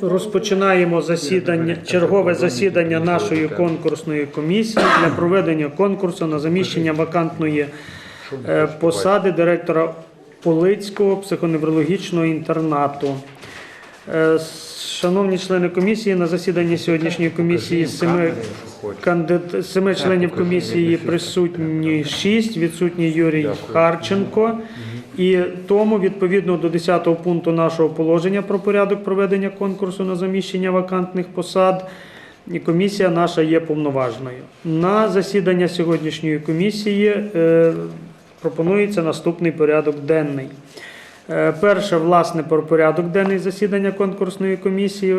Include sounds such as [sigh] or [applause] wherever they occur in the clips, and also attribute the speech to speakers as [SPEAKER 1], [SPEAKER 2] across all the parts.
[SPEAKER 1] Розпочинаємо засідання, чергове засідання нашої конкурсної комісії для проведення конкурсу на заміщення вакантної е, посади директора Полицького психоневрологічного інтернату. Е, Шановні члени комісії, на засіданні сьогоднішньої комісії семи, кандид... семи членів комісії присутні шість, відсутній Юрій Харченко. І тому, відповідно до 10 пункту нашого положення про порядок проведення конкурсу на заміщення вакантних посад, комісія наша є повноважною. На засідання сьогоднішньої комісії е, пропонується наступний порядок денний. Е, Перше, власне, про порядок денний засідання конкурсної комісії.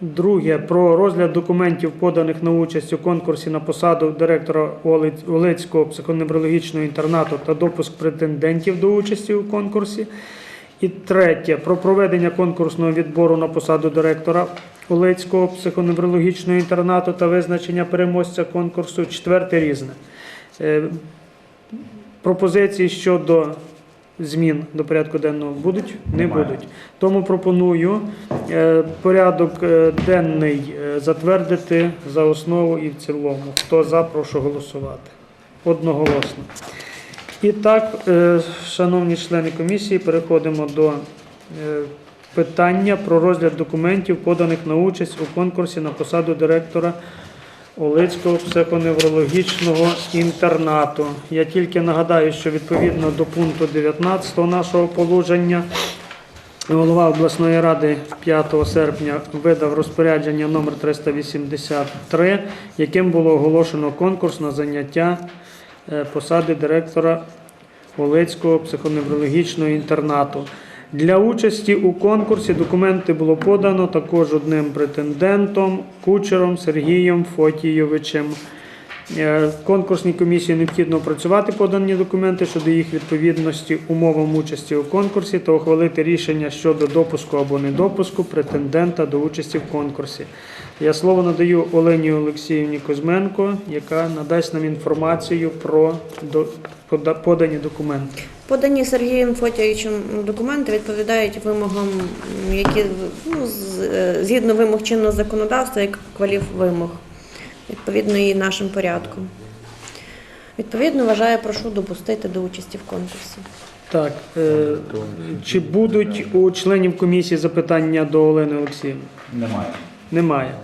[SPEAKER 1] Друге, про розгляд документів, поданих на участь у конкурсі на посаду директора Олецького психоневрологічного інтернату та допуск претендентів до участі у конкурсі. І третє, про проведення конкурсного відбору на посаду директора Олецького психоневрологічного інтернату та визначення переможця конкурсу. Четверте різне. Е, Пропозиції щодо змін до порядку денного будуть? Не
[SPEAKER 2] Немає.
[SPEAKER 1] будуть. Тому пропоную е, порядок е, денний е, затвердити за основу і в цілому. Хто за, прошу голосувати. Одноголосно. І так, е, шановні члени комісії, переходимо до е, питання про розгляд документів, поданих на участь у конкурсі на посаду директора Олицького психоневрологічного інтернату. Я тільки нагадаю, що відповідно до пункту 19 нашого положення голова обласної ради 5 серпня видав розпорядження номер 383, яким було оголошено конкурс на заняття е, посади директора Олецького психоневрологічного інтернату. Для участі у конкурсі документи було подано також одним претендентом Кучером Сергієм Фотійовичем. Е, Конкурсній комісії необхідно опрацювати подані документи щодо їх відповідності умовам участі у конкурсі та ухвалити рішення щодо допуску або недопуску претендента до участі в конкурсі. Я слово надаю Олені Олексіївні Кузьменко, яка надасть нам інформацію про подані документи.
[SPEAKER 3] Подані Сергієм Фотєвичем документи відповідають вимогам, які ну, е, згідно вимог чинного законодавства, як квалів вимог, відповідно і нашим порядком. Відповідно, вважаю, прошу допустити до участі в конкурсі.
[SPEAKER 1] Так, е, чи будуть у членів комісії запитання до Олени Олексіївни?
[SPEAKER 2] Немає.
[SPEAKER 1] Немає.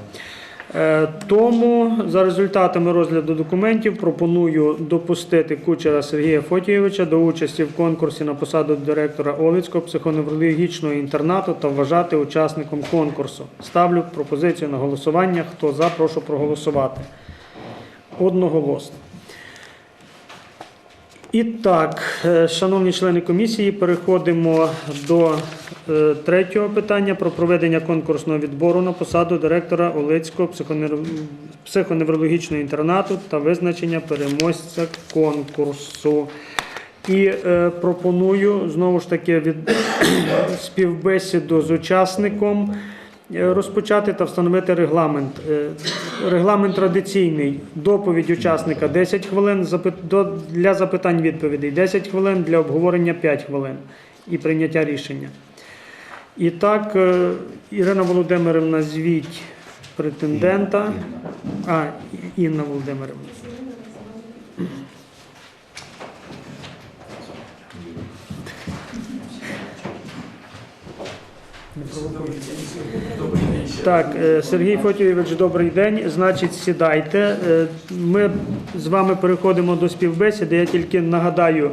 [SPEAKER 1] Е, Тому за результатами розгляду документів пропоную допустити кучера Сергія Фотійовича до участі в конкурсі на посаду директора Олицького психоневрологічного інтернату та вважати учасником конкурсу. Ставлю пропозицію на голосування. Хто за, прошу проголосувати. Одноголосно. І так, е, шановні члени комісії, переходимо до е, третього питання про проведення конкурсного відбору на посаду директора Олецького психоневрологічного інтернату та визначення переможця конкурсу. І е, пропоную знову ж таки від [clears throat] співбесіду з учасником розпочати та встановити регламент. Е, Регламент традиційний. Доповідь учасника 10 хвилин, для запитань відповідей 10 хвилин, для обговорення 5 хвилин і прийняття рішення. І так, е, Ірина Володимирівна, звіть претендента. А, Інна Володимирівна. Так, е, Сергій Фотійович, добрий день. Значить, сідайте. Е, Ми з вами переходимо до співбесіди. Я тільки нагадаю,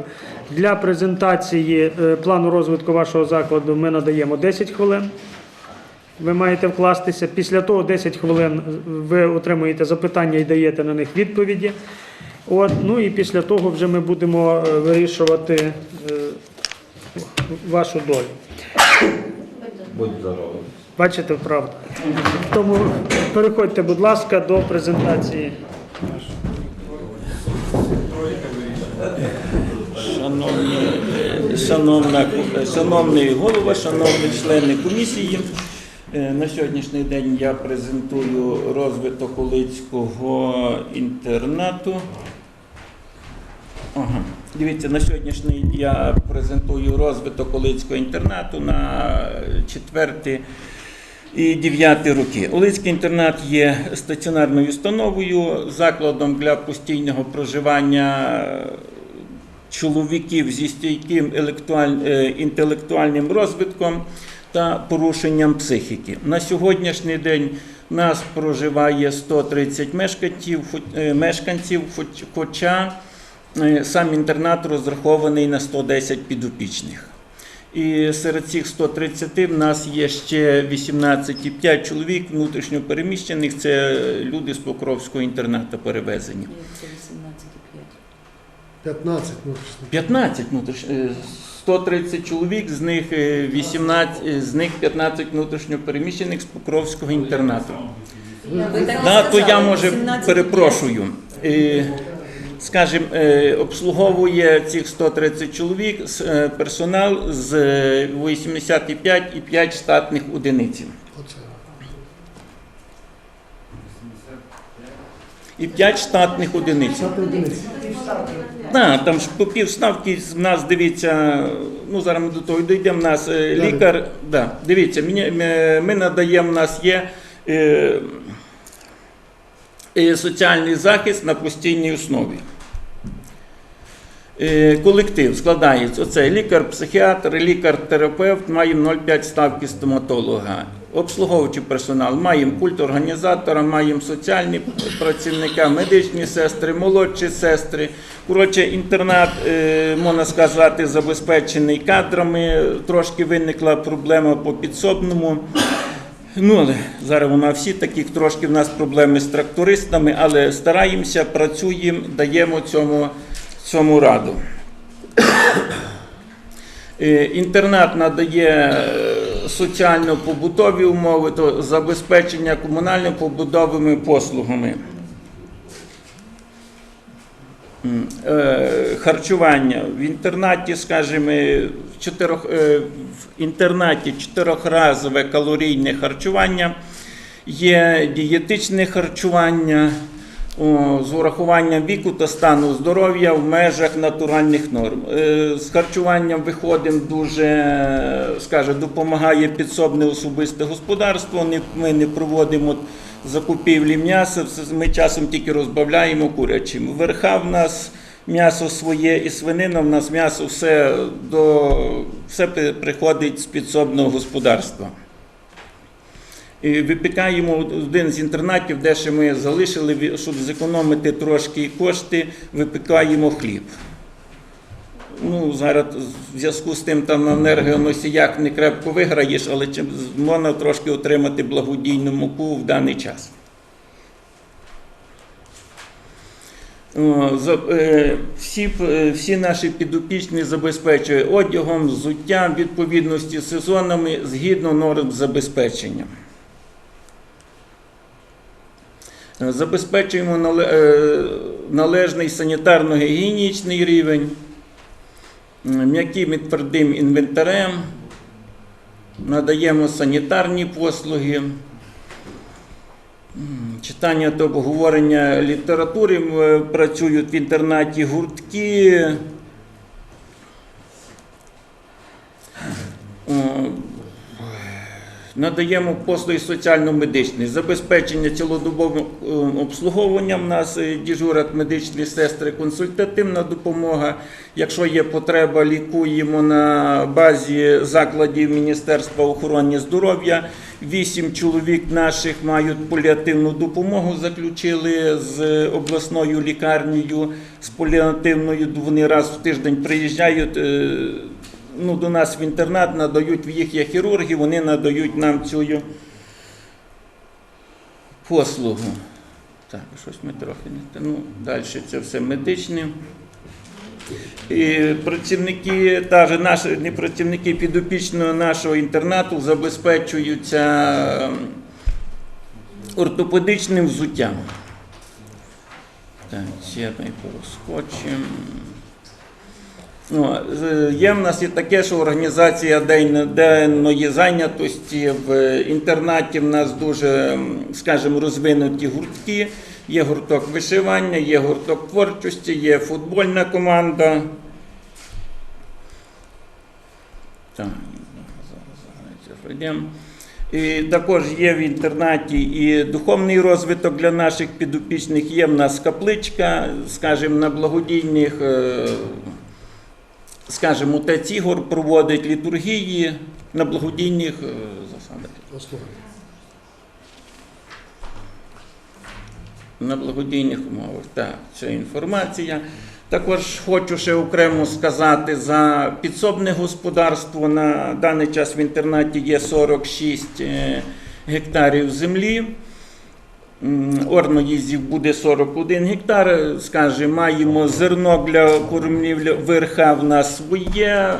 [SPEAKER 1] для презентації е, плану розвитку вашого закладу ми надаємо 10 хвилин. Ви маєте вкластися. Після того 10 хвилин ви отримуєте запитання і даєте на них відповіді. От, ну і після того вже ми будемо вирішувати вашу долю.
[SPEAKER 2] Будь здоровий.
[SPEAKER 1] Бачите, правда. Тому переходьте, будь ласка, до презентації.
[SPEAKER 4] Шановні, шановна, шановний голова, шановні члени комісії, е, на сьогоднішній день я презентую розвиток Олицького інтернату. Дивіться, на сьогоднішній я презентую розвиток Олицького інтернату на четвертий і дев'яті роки. Олицький інтернат є стаціонарною установою, закладом для постійного проживання чоловіків зі стійким е, інтелектуальним розвитком та порушенням психіки. На сьогоднішній день нас проживає 130 мешканців, е, мешканців хоч- хоча сам інтернат розрахований на 110 підопічних. І серед цих 130 в нас є ще 18,5 чоловік внутрішньопереміщених. Це люди з Покровського інтернату перевезені.
[SPEAKER 5] Це 18,5.
[SPEAKER 6] 15 внутрішніх.
[SPEAKER 4] 15 внутріш... е, 130 чоловік, з них е, 18, е, з них 15 внутрішньопереміщених з Покровського інтернату.
[SPEAKER 5] Ви так
[SPEAKER 4] Да, то я може
[SPEAKER 5] 18,5.
[SPEAKER 4] перепрошую. Е, Скажімо, е, обслуговує цих 130 чоловік е, персонал з е, 85 і 5 штатних одиниць. І 5 штатних одиниць. Так, там ж по півставки в нас дивіться, ну зараз ми до того дійдемо, в нас е, лікар, да, дивіться, ми, надаємо, в нас є е, е, соціальний захист на постійній основі. Е, Колектив складається оце лікар-психіатр, лікар-терапевт, маємо 0,5 ставки стоматолога. Обслуговуючий персонал, маємо культ організатора, маємо соціальні працівника, медичні сестри, молодші сестри. Коротше, інтернат, е, можна сказати, забезпечений кадрами. Трошки виникла проблема по підсобному. Ну, зараз вона всі такі, трошки в нас проблеми з трактористами, але стараємося, працюємо, даємо цьому, цьому раду. Е, Інтернат надає е, соціально-побутові умови, то забезпечення комунально-побутовими послугами. Е, Харчування в інтернаті, скажімо, чотирьох, е, в інтернаті чотирьохразове калорійне харчування, є дієтичне харчування з урахуванням віку та стану здоров'я в межах натуральних норм. Е, З харчуванням виходимо дуже, скаже, допомагає підсобне особисте господарство. Ми не проводимо закупівлі м'яса, ми часом тільки розбавляємо курячим. Верха в нас м'ясо своє і свинина, в нас м'ясо все, до, все приходить з підсобного господарства. І випікаємо один з інтернатів, де ще ми залишили, щоб зекономити трошки кошти, випікаємо хліб. Ну, зараз в зв'язку з тим там на енергоносіях не крепко виграєш, але чим можна трошки отримати благодійну муку в даний час. О, за- е, Всі, е, всі наші підопічні забезпечують одягом, взуттям, відповідності з сезонами згідно норм забезпечення. Е, Забезпечуємо е, належний санітарно-гігієнічний рівень, м'яким і твердим інвентарем, надаємо санітарні послуги, читання та обговорення літератури, е, працюють в інтернаті гуртки. Надаємо послуги соціально-медичні, забезпечення цілодобовим е, обслуговуванням. У нас е, дежурять медичні сестри, консультативна допомога. Якщо є потреба, лікуємо на базі закладів Міністерства охорони здоров'я. Вісім чоловік наших мають паліативну допомогу. Заключили з обласною лікарнею з паліативною. Вони раз в тиждень приїжджають. е, ну, до нас в інтернат надають, в їх є хірурги, вони надають нам цю послугу. Так, щось ми трохи не. Ну, далі це все медичне. І працівники, та наші, не працівники підопічного нашого інтернату забезпечуються ем, ортопедичним взуттям. Так, ще ми. Ну, є в нас і таке, що організація денної зайнятості в інтернаті в нас дуже, скажімо, розвинуті гуртки. Є гурток вишивання, є гурток творчості, є футбольна команда. І Також є в інтернаті і духовний розвиток для наших підопічних. Є в нас капличка, скажімо, на благодійних, е, скажімо, отець Ігор проводить літургії на благодійних е, засадах. На благодійних умовах. Так, це інформація. Також хочу ще окремо сказати за підсобне господарство. На даний час в інтернаті є 46 е, гектарів землі. Орноїздів буде 41 гектар. Скажімо, маємо зерно для кормівлі верха в нас своє.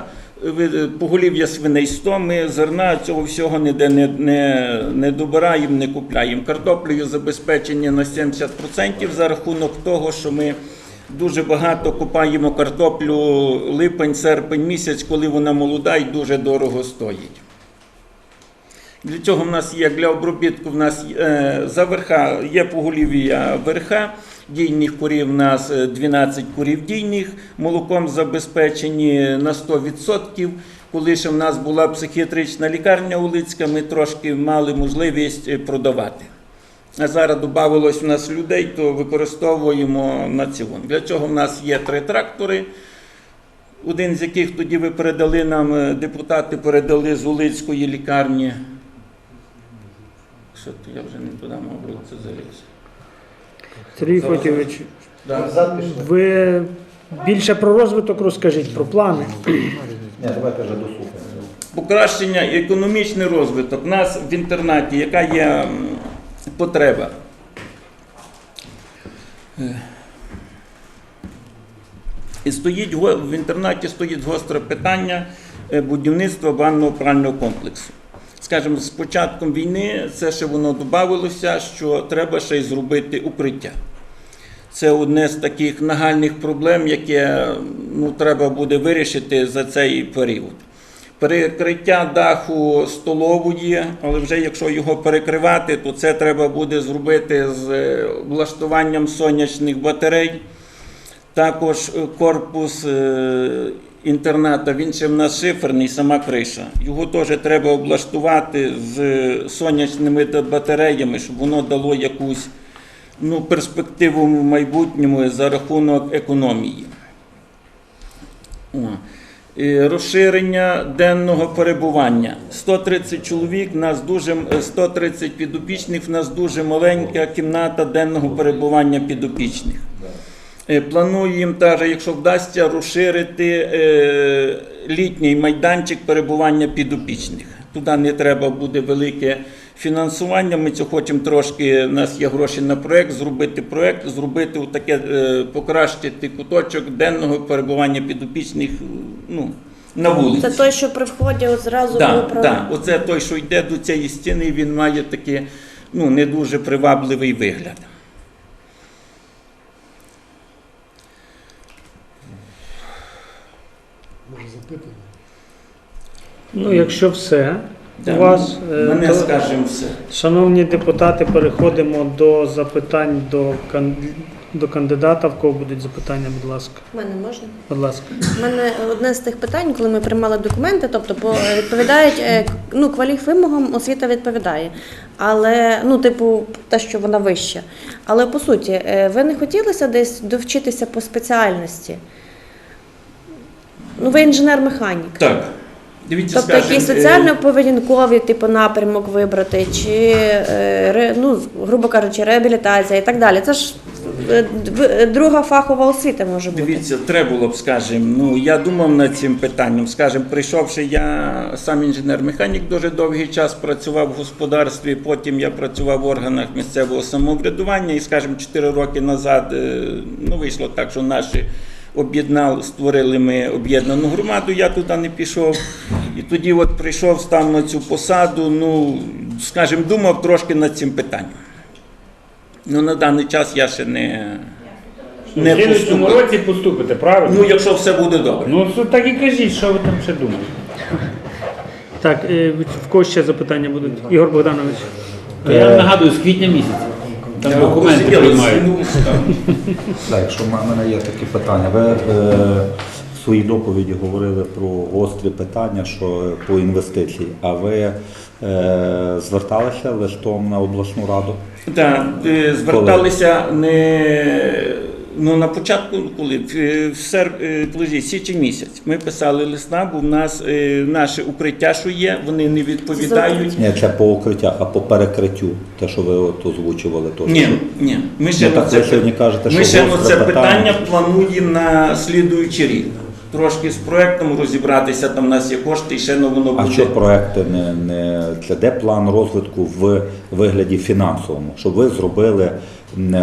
[SPEAKER 4] Поголів'я свиней 100, ми зерна цього всього ніде не, не, не добираємо, не купляємо. Картоплею забезпечені на 70% за рахунок того, що ми дуже багато купаємо картоплю липень, серпень місяць, коли вона молода і дуже дорого стоїть. Для цього в нас є для обробітку в нас е, за верха є поголів'я верха. Дійних курів у нас е, 12 курів дійних, молоком забезпечені на 100%. Коли ще в нас була психіатрична лікарня Улицька, ми трошки мали можливість е, продавати. А зараз додавалось у нас людей, то використовуємо на цілон. Для цього в нас є три трактори. Один з яких тоді ви передали нам, е, депутати передали з Улицької лікарні. Що то я вже не туди мав це заліз.
[SPEAKER 1] Сергій Фотійович, ви більше про розвиток розкажіть, про плани.
[SPEAKER 2] Давайте вже дослухаємо.
[SPEAKER 4] Покращення і економічний розвиток. У нас в інтернаті, яка є потреба? Е, І стоїть в інтернаті стоїть гостре питання е, будівництва банного прального комплексу. Скажімо, з початком війни це ще воно додавалося, що треба ще й зробити укриття. Це одне з таких нагальних проблем, яке ну, треба буде вирішити за цей період. Перекриття даху столової, але вже якщо його перекривати, то це треба буде зробити з е, влаштуванням сонячних батарей. Також е, корпус е, інтерната, він ще в нас шиферний, сама криша. Його теж треба облаштувати з сонячними батареями, щоб воно дало якусь ну, перспективу в майбутньому за рахунок економії. Розширення денного перебування. 130 чоловік, нас дуже, е, 130 підопічних, в нас дуже маленька кімната денного перебування підопічних. Е, Плануємо теж, якщо вдасться, розширити е, літній майданчик перебування підопічних. Туди не треба буде велике фінансування. Ми це хочемо трошки. У нас є гроші на проект, зробити проект, зробити таке, покращити куточок денного перебування підопічних ну, на вулиці.
[SPEAKER 3] Це той, що при вході зразу
[SPEAKER 4] Так,
[SPEAKER 3] про
[SPEAKER 4] так, оце той, що йде до цієї стіни, він має такий ну, не дуже привабливий вигляд.
[SPEAKER 6] Може запитання.
[SPEAKER 1] Ну, якщо все у вас, е,
[SPEAKER 4] Мене
[SPEAKER 1] то,
[SPEAKER 4] скажемо все.
[SPEAKER 1] шановні депутати, переходимо до запитань до, кан- до кандидата. В кого будуть запитання, будь ласка.
[SPEAKER 3] В мене можна.
[SPEAKER 1] Будь ласка.
[SPEAKER 3] У мене одне з тих питань, коли ми приймали документи, тобто по відповідають е, к- ну, кваліф вимогам освіта відповідає. Але ну, типу, те, що вона вища. Але по суті, е, ви не хотілося десь довчитися по спеціальності? Ну, ви інженер-механік.
[SPEAKER 4] Так. Дивіться,
[SPEAKER 3] Тобто
[SPEAKER 4] скажем,
[SPEAKER 3] якийсь
[SPEAKER 4] е,
[SPEAKER 3] соціально-поведінковий типу напрямок вибрати, чи е, ну, грубо кажучи, реабілітація і так далі. Це ж е, друга фахова освіта може бути.
[SPEAKER 4] Дивіться, треба було б, скажімо, ну я думав над цим питанням. Скажімо, прийшовши, я сам інженер-механік дуже довгий час працював в господарстві, потім я працював в органах місцевого самоврядування і, скажімо, 4 роки назад ну, вийшло так, що наші об'єднали, створили ми об'єднану громаду, я туди не пішов. І тоді от прийшов, став на цю посаду, ну, скажімо, думав трошки над цим питанням. Ну, на даний час я ще не, не
[SPEAKER 7] У слідчому році поступите, правильно?
[SPEAKER 4] Ну, якщо все буде добре.
[SPEAKER 7] Ну, так і кажіть, що ви там ще думаєте.
[SPEAKER 1] Так, е, в кого ще запитання будуть? Ігор Богданович.
[SPEAKER 7] Я нагадую, з квітня місяця. Там документи приймають.
[SPEAKER 2] Так, якщо в мене є такі питання. Ви е,
[SPEAKER 8] в своїй доповіді говорили про гострі питання, що по інвестиції. А ви е, зверталися листом на обласну раду?
[SPEAKER 4] Так, е, зверталися не ну, на початку, коли в, в сер, е, подожди, січень місяць. Ми писали листа, бо в нас е, наше укриття, що є, вони не відповідають.
[SPEAKER 8] Ні, це по укриття, а по перекриттю, те, що ви от озвучували, то
[SPEAKER 4] Ні, ні. Ми ще
[SPEAKER 8] Ну,
[SPEAKER 4] на
[SPEAKER 8] так
[SPEAKER 4] це,
[SPEAKER 8] ви сьогодні кажете,
[SPEAKER 4] ми
[SPEAKER 8] що
[SPEAKER 4] ще на
[SPEAKER 8] гостре
[SPEAKER 4] це питання
[SPEAKER 8] питання.
[SPEAKER 4] плануємо на слідуючий рік. Трошки з проектом розібратися, там у нас є кошти і ще ну, воно
[SPEAKER 8] А
[SPEAKER 4] буде.
[SPEAKER 8] що проекти не, не це де план розвитку в вигляді фінансовому, щоб ви зробили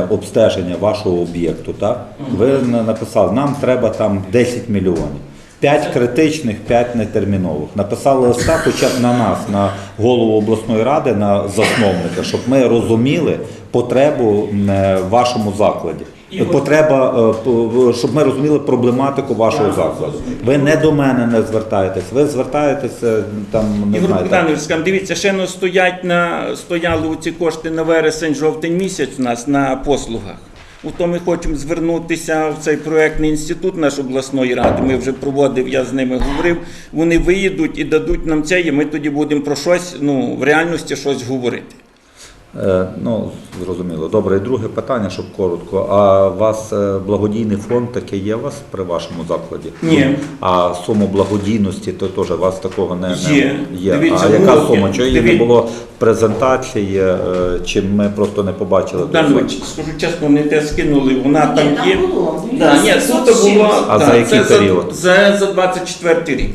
[SPEAKER 8] обстеження вашого об'єкту, так? Ви на- написали, нам треба там 10 мільйонів. П'ять критичних, п'ять нетермінових. Написали листа хоча б на нас, на голову обласної ради, на засновника, щоб ми розуміли потребу е, в вашому закладі. Потреба, е, щоб ми розуміли проблематику вашого закладу. Ви не до мене не звертаєтесь, ви звертаєтеся там не
[SPEAKER 4] Ігор Богданович, скажімо, дивіться, ще не стоять на стояли ці кошти на вересень, жовтень місяць у нас на послугах. У то ми хочемо звернутися в цей проектний інститут наш обласної ради. Ми вже проводив, я з ними говорив. Вони виїдуть і дадуть нам це, і ми тоді будемо про щось, ну в реальності щось говорити.
[SPEAKER 8] Е, ну, зрозуміло. Добре, і друге питання, щоб коротко. А у вас е, благодійний фонд такий є у вас при вашому закладі?
[SPEAKER 4] Ні.
[SPEAKER 8] А суму благодійності, то теж у вас такого не, не
[SPEAKER 4] Є.
[SPEAKER 8] є.
[SPEAKER 4] Дивіться,
[SPEAKER 8] а яка
[SPEAKER 4] ну,
[SPEAKER 8] сума? Чого її не було в презентації, е, чи ми просто не побачили?
[SPEAKER 4] Богданович, скажу чесно, не те скинули, вона там
[SPEAKER 5] Ні,
[SPEAKER 4] є.
[SPEAKER 5] там було.
[SPEAKER 4] Да, ні, тут було
[SPEAKER 8] А
[SPEAKER 4] да,
[SPEAKER 8] за який
[SPEAKER 4] це
[SPEAKER 8] період?
[SPEAKER 4] За, за 24 рік.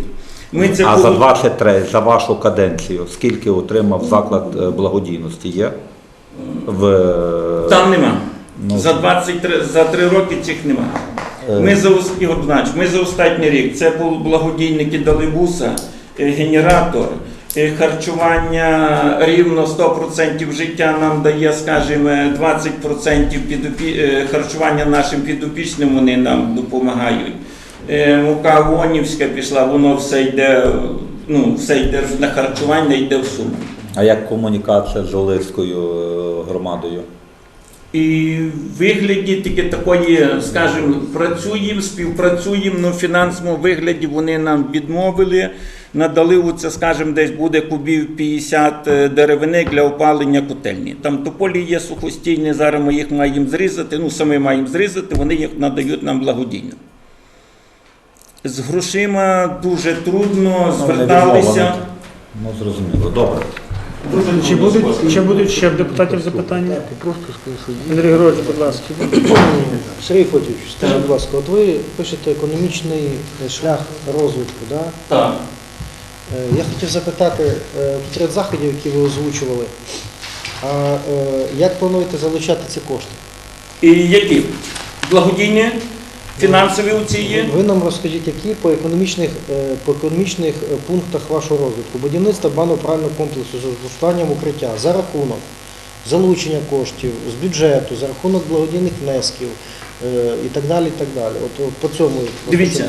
[SPEAKER 4] Ми це
[SPEAKER 8] А за
[SPEAKER 4] було-
[SPEAKER 8] 23, за вашу каденцію, скільки отримав заклад благодійності? Є? В, е,
[SPEAKER 4] Там нема.
[SPEAKER 8] Ну.
[SPEAKER 4] За 23, за 3 роки цих нема.
[SPEAKER 8] Е.
[SPEAKER 4] Ми за, ос- Ігор ми за останній рік, це були благодійники дали буса, е, генератор, е, харчування рівно 100% життя нам дає, скажімо, 20% підопі... е, харчування нашим підопічним вони нам допомагають. Е, Мука Вонівська пішла, воно все йде, ну, все йде на харчування, йде в суму.
[SPEAKER 8] А як комунікація з Оливською е, громадою?
[SPEAKER 4] І в вигляді тільки такої, скажімо, працюємо, співпрацюємо, але в фінансовому вигляді вони нам відмовили, надали оце, скажімо, десь буде кубів 50 деревини для опалення котельні. Там тополі є сухостійні, зараз ми їх маємо зрізати, ну самі маємо зрізати, вони їх надають нам благодійно. З грошима дуже трудно,
[SPEAKER 8] Ну,
[SPEAKER 4] зверталися.
[SPEAKER 8] Ну, зрозуміло. Добре.
[SPEAKER 1] Чи будуть, чи будуть ще в депутатів запитання?
[SPEAKER 6] Просто
[SPEAKER 1] Андрій Григорович, будь ласка.
[SPEAKER 6] Сергій Фотійович, скажіть, будь ласка, от ви пишете економічний е, шлях розвитку, да?
[SPEAKER 4] Так.
[SPEAKER 6] Е, Я хотів запитати, е, тут ряд заходів, які ви озвучували, а як плануєте залучати ці кошти?
[SPEAKER 4] І які? Благодійні, фінансові оці є?
[SPEAKER 6] Ви нам розкажіть, які по економічних, е, по економічних е, пунктах вашого розвитку? Будівництво банно-прального комплексу з облаштуванням укриття за рахунок залучення коштів з бюджету, за рахунок благодійних внесків е, і так далі. і так далі. От, от по цьому
[SPEAKER 4] Дивіться.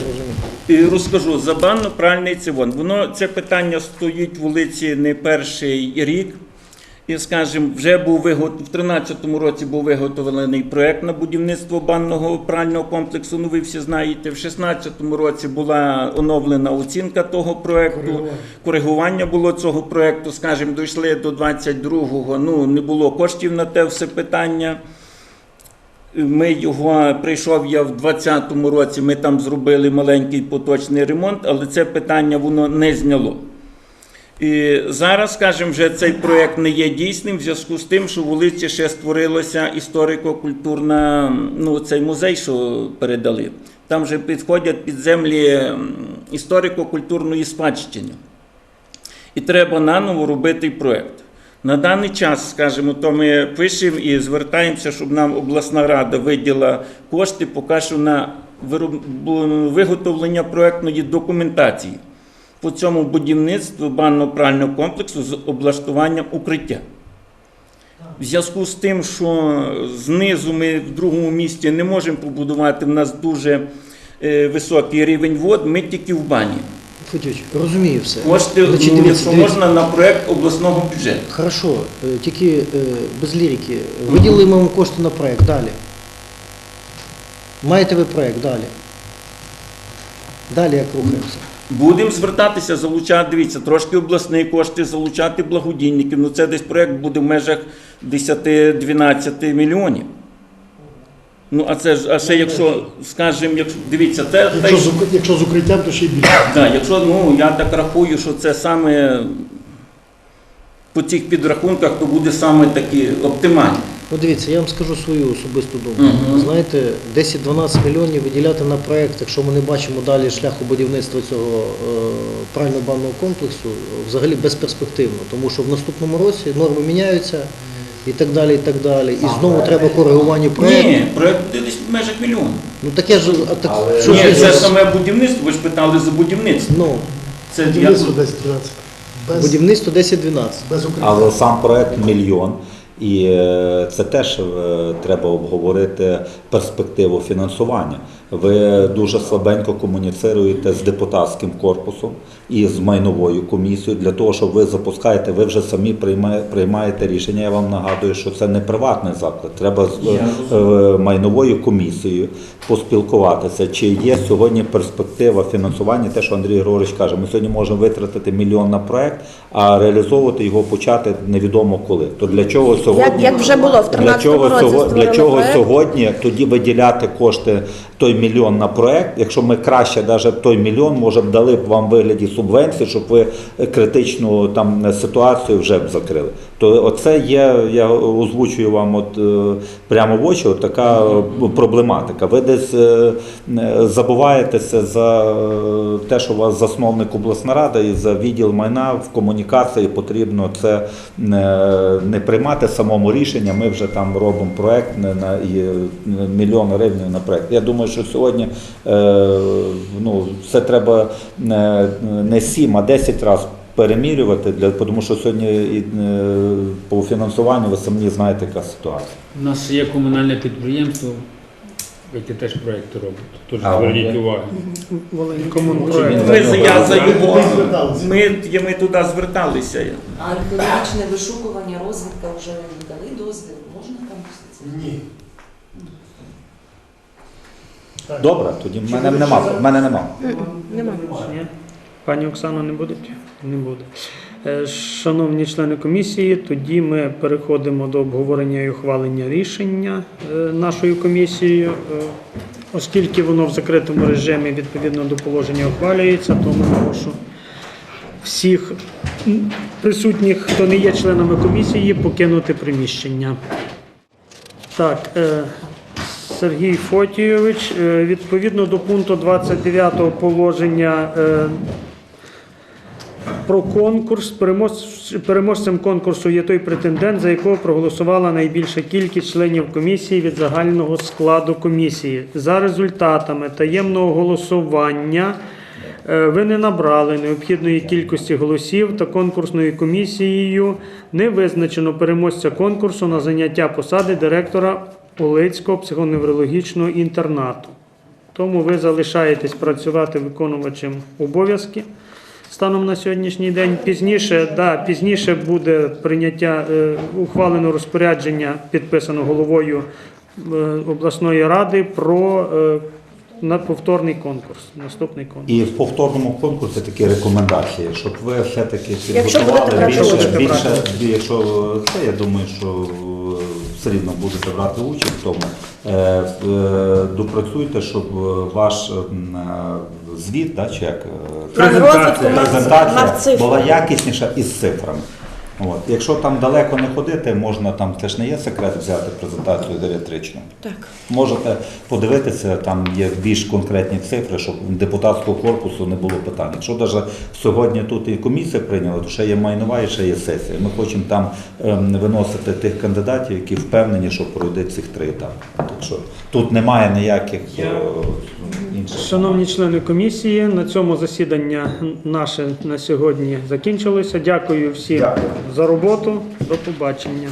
[SPEAKER 4] І розкажу за банно-пральний цивон. Воно це питання стоїть вулиці не перший рік. І, скажімо, вже був вигот... в 2013 році був виготовлений проект на будівництво банного прального комплексу. Ну, ви всі знаєте. В 2016 році була оновлена оцінка того проекту.
[SPEAKER 6] Коригування.
[SPEAKER 4] Коригування було цього проекту. Скажімо, дійшли до 22-го. Ну не було коштів на те все питання. Ми його прийшов я в 2020 році. Ми там зробили маленький поточний ремонт, але це питання воно не зняло. І зараз, скажімо, вже цей проєкт не є дійсним в зв'язку з тим, що вулиці ще створилося історико-культурна, ну, цей музей, що передали. Там вже підходять під землі історико-культурної спадщини. І треба наново робити проєкт. На даний час, скажімо, то ми пишемо і звертаємося, щоб нам обласна рада виділа кошти поки що на виготовлення проєктної документації по цьому будівництву банно-прального комплексу з облаштуванням укриття. В зв'язку з тим, що знизу ми в другому місті не можемо побудувати, в нас дуже е, високий рівень вод, ми тільки в бані.
[SPEAKER 6] Фотійович, розумію все.
[SPEAKER 4] Кошти,
[SPEAKER 6] Значить,
[SPEAKER 4] ну,
[SPEAKER 6] дивіться, дивіться.
[SPEAKER 4] можна, на проєкт обласного бюджету.
[SPEAKER 6] Хорошо, е, тільки е, без лірики. Виділимо вам кошти на проект. Далі. Маєте ви проект далі. Далі як рухаємося?
[SPEAKER 4] Будемо звертатися, залучати, дивіться, трошки обласні кошти, залучати благодійників. Ну це десь проєкт буде в межах 10-12 мільйонів. Ну, а це ж, а ще якщо, скажімо, якщо, дивіться, те,
[SPEAKER 9] Якщо з, якщо з укриттям, то ще й більше.
[SPEAKER 4] Да, якщо ну я так рахую, що це саме по цих підрахунках, то буде саме такі оптимальні.
[SPEAKER 6] Ну дивіться, я вам скажу свою особисту думку.
[SPEAKER 4] Мгм.
[SPEAKER 6] Знаєте, 10-12 мільйонів виділяти на проект, якщо ми не бачимо далі шляху будівництва цього е, правильно банного комплексу, взагалі безперспективно, тому що в наступному році норми міняються і так далі, і так далі. І знову треба коригування проекту.
[SPEAKER 4] Ні, проект буде десь в межах мільйона.
[SPEAKER 6] Ну таке ж, а так
[SPEAKER 2] Але-
[SPEAKER 6] що
[SPEAKER 4] Ні,
[SPEAKER 6] ж
[SPEAKER 4] це
[SPEAKER 6] зараз-
[SPEAKER 4] саме будівництво, ви ж питали за будівництво.
[SPEAKER 6] ну,
[SPEAKER 4] Це я,
[SPEAKER 9] Будівництво десь 13. Без,
[SPEAKER 6] будівництво 10-12.
[SPEAKER 9] без укриття.
[SPEAKER 8] Але сам проект мільйон. І е, це теж е, треба обговорити перспективу фінансування. Ви дуже слабенько комуніцируєте з депутатським корпусом і з майновою комісією для того, щоб ви запускаєте, ви вже самі приймаєте рішення. Я вам нагадую, що це не приватний заклад. Треба з е, майновою комісією поспілкуватися, чи є сьогодні перспектива фінансування. Те, що Андрій Григорович каже, ми сьогодні можемо витратити мільйон на проект, а реалізовувати його почати невідомо коли. То для чого сьогодні
[SPEAKER 3] як вже було в
[SPEAKER 8] для
[SPEAKER 3] 13-му
[SPEAKER 8] чого
[SPEAKER 3] році
[SPEAKER 8] для чого
[SPEAKER 3] проект?
[SPEAKER 8] сьогодні тоді виділяти кошти той мільйон на проект, якщо ми краще навіть той мільйон, може б дали б вам вигляді субвенції, щоб ви критичну там ситуацію вже б закрили. То оце є, я озвучую вам от е, прямо в очі, от така проблематика. Ви десь е, забуваєтеся за е, те, що у вас засновник обласна рада і за відділ майна в комунікації потрібно це не, приймати самому рішення. Ми вже там робимо проект на, і, мільйон гривень на проект. Я думаю, що сьогодні е, ну, це треба не, не 7, а 10 разів перемірювати, для, тому що сьогодні і, е, по фінансуванню ви самі знаєте, яка ситуація.
[SPEAKER 7] У нас є комунальне підприємство, яке теж проєкти робить. Тож зверніть увагу.
[SPEAKER 4] Ми, я за його,
[SPEAKER 9] Ми
[SPEAKER 4] ми, ми туди зверталися.
[SPEAKER 5] А археологічне вишукування, розвідка вже дали дозвіл, можна там все?
[SPEAKER 9] Ні.
[SPEAKER 8] Добре, тоді в мене нема. В мене нема.
[SPEAKER 3] Нема.
[SPEAKER 1] Пані Оксана не будуть? Не буде. Е, Шановні члени комісії, тоді ми переходимо до обговорення і ухвалення рішення е, нашою комісією. Е, Оскільки воно в закритому режимі відповідно до положення ухвалюється, тому прошу всіх присутніх, хто не є членами комісії, покинути приміщення. Так, Сергій Фотійович, е, відповідно до пункту 29 положення е, про конкурс, переможцем конкурсу є той претендент, за якого проголосувала найбільша кількість членів комісії від загального складу комісії. За результатами таємного голосування е, ви не набрали необхідної кількості голосів та конкурсною комісією не визначено переможця конкурсу на заняття посади директора Олицького психоневрологічного інтернату. Тому ви залишаєтесь працювати виконувачем обов'язки станом на сьогоднішній день. Пізніше, да, пізніше буде прийняття е, ухвалено розпорядження, підписано головою е, обласної ради про е, на повторний конкурс. Наступний конкурс.
[SPEAKER 8] І в повторному конкурсі такі рекомендації, щоб ви все-таки підготували більше,
[SPEAKER 3] участь.
[SPEAKER 8] більше, якщо це, я думаю, що е, все рівно будете брати участь в тому. Е, е, Допрацюйте, щоб е, ваш звіт, да,
[SPEAKER 3] мав- мав
[SPEAKER 8] презентація була якісніша із цифрами. От. Якщо там далеко не ходити, можна там теж не є секрет взяти презентацію геріатричну.
[SPEAKER 3] Так.
[SPEAKER 8] Можете подивитися, там є більш конкретні цифри, щоб депутатського корпусу не було питань. Якщо навіть сьогодні тут і комісія прийняла, то ще є майнова і ще є сесія. Ми хочемо там ем, виносити тих кандидатів, які впевнені, що пройдуть цих три етапи. Так що тут немає ніяких е, інших.
[SPEAKER 1] Шановні члени комісії, на цьому засідання наше на сьогодні закінчилося. Дякую всім
[SPEAKER 8] Дякую.
[SPEAKER 1] за роботу. До побачення.